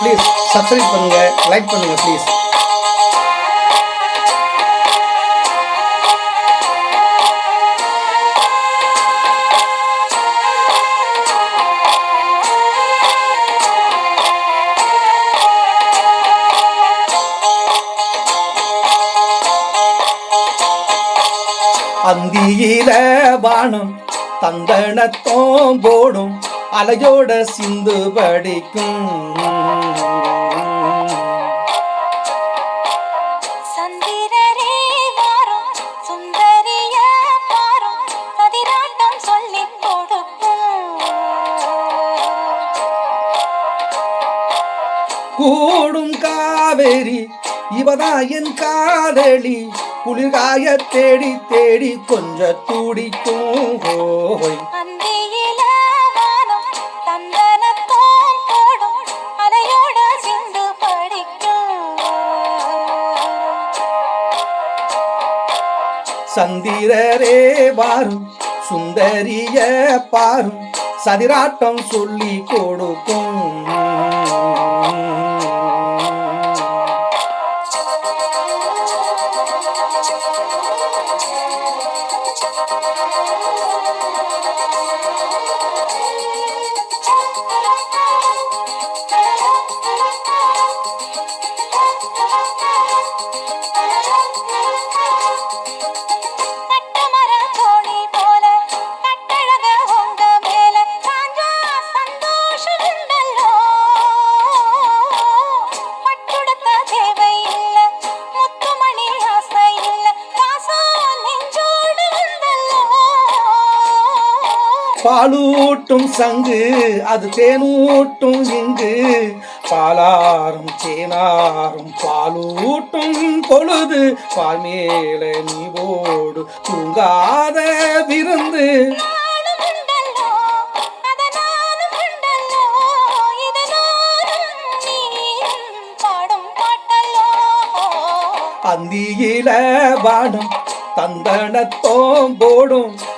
Please subscribe பண்ணுங்கள் like பண்ணுங்கள் please அந்தியில வானம் தந்தனத்தோம் போடும். அலையோட சிந்து படிக்கும். கூடும் காவேரி இவதான் என் காதலி குளிர்காய தேடி தேடி கொஞ்ச துடிக்கும். ஹோய் சந்திரரே வாரும் சுந்தரிய பாரும் சதிராட்டம் சொல்லி கொடுக்கும். பாலூட்டும் சங்கு அது தேனூட்டும் இங்கு. பாலாரும் தேனாரும் பாலூட்டும் பொழுது பால் மேல நீ ஓடு தூங்காத விருந்து. அந்தியில வாடும் தந்தனத்தோம் போடும்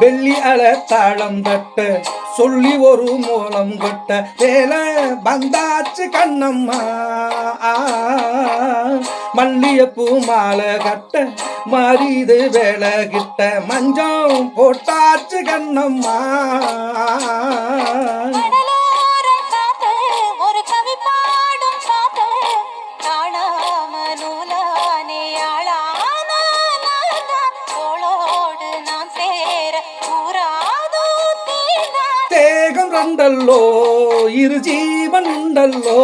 வெள்ளி அல தாளம் தட்ட சொல்லி ஒரு மூலம் கொட்ட வேல வந்தாச்சு கண்ணம்மா. மல்லியப்பூ மாலை கட்ட மரிது வேலை கிட்ட மஞ்சம் போட்டாச்சு கண்ணம்மா. ரெண்டல்லோ இரு ஜீவன் உண்டல்லோ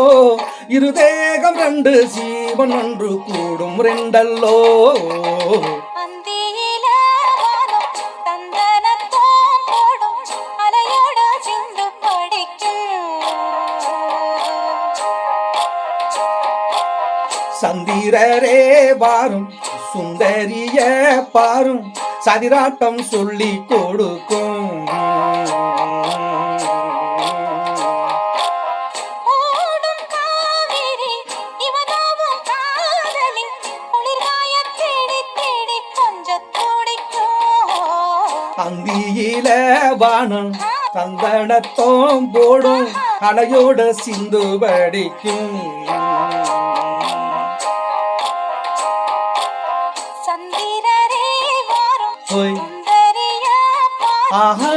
இரு தேகம் ரெண்டு ஜீவன் ஒன்று கூடும் ரெண்டல்லோ. சந்திரரே வாரும் சுந்தரிய பாரும் சதிராட்டம் சொல்லி கொடுக்கும். அந்தியில வானம் சந்தனத்தோம் போடும் அலையோட சிந்து படிக்கும் ஆஹா.